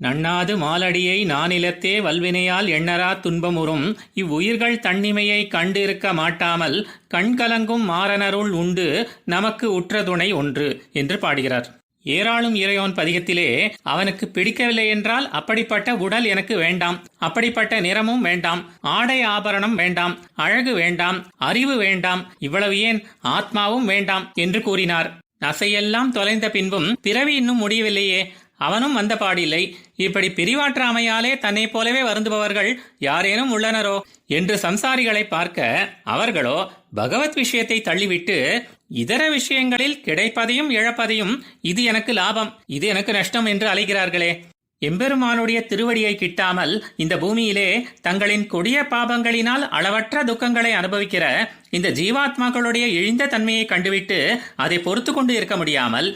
நண்ணாது மாலடியை நானிலத்தே வல்வினையால் எண்ணரா துன்பமுறும் இவ்வுயிர்கள் தன்னிமையை கண்டிருக்க மாட்டாமல் கண்கலங்கும் மாறனருள் உண்டு நமக்கு உற்ற துணை ஒன்று என்று பாடுகிறார். ஏராளும் இறையோன் பதிகத்திலே அவனுக்கு பிடிக்கவில்லை என்றால் அப்படிப்பட்ட உடல் எனக்கு வேண்டாம் அப்படிப்பட்ட நிறமும் வேண்டாம் ஆடை ஆபரணம் வேண்டாம் அழகு வேண்டாம் அறிவு வேண்டாம் இவ்வளவு ஏன் ஆத்மாவும் வேண்டாம் என்று கூறினார். நசையெல்லாம் தொலைந்த பின்பும் பிறவி இன்னும் முடியவில்லையே அவனும் வந்த பாடில்லை. இப்படி பிரிவாற்றாமையாலே தன்னை போலவே வருந்துபவர்கள் யாரேனும் உள்ளனரோ? என்று சம்சாரிகளை பார்க்க அவர்களோ பகவத் விஷயத்தை தள்ளிவிட்டு இதர விஷயங்களில் கிடைப்பதையும் இழப்பதையும் இது எனக்கு லாபம் இது எனக்கு நஷ்டம் என்று அலைகிறார்களே. எம்பெருமானுடைய திருவடியை கிட்டாமல் இந்த பூமியிலே தங்களின் கொடிய பாபங்களினால் அளவற்ற துக்கங்களை அனுபவிக்கிற இந்த ஜீவாத்மாக்களுடைய இழிந்த தன்மையை கண்டுவிட்டு அதை பொறுத்து கொண்டு இருக்க முடியாமல்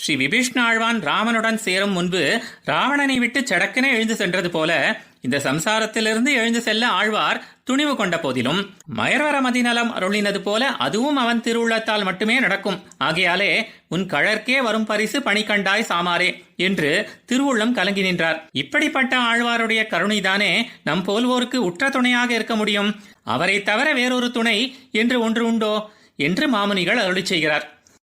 ஸ்ரீ விபீஷ்ணாழ்வான் ராமனுடன் சேரும் முன்பு ராவணனை விட்டு சடக்கென எழுந்து சென்றது போல இந்த சம்சாரத்திலிருந்து எழுந்து செல்ல ஆழ்வார் துணிவு கொண்ட போதிலும் மயர்வர மதிநலம் அருளினது போல அதுவும் அவன் திருவுள்ளத்தால் மட்டுமே நடக்கும். ஆகையாலே உன் கழற்கே வரும் பரிசு பணி கண்டாய் சாமாரே என்று திருவுள்ளம் கலங்கி நின்றார். இப்படிப்பட்ட ஆழ்வாருடைய கருணைதானே நம் போல்வோருக்கு உற்ற துணையாக இருக்க முடியும்? அவரை தவிர வேறொரு துணை என்று ஒன்று உண்டோ? என்று மாமுனிகள் அருளி செய்கிறார்.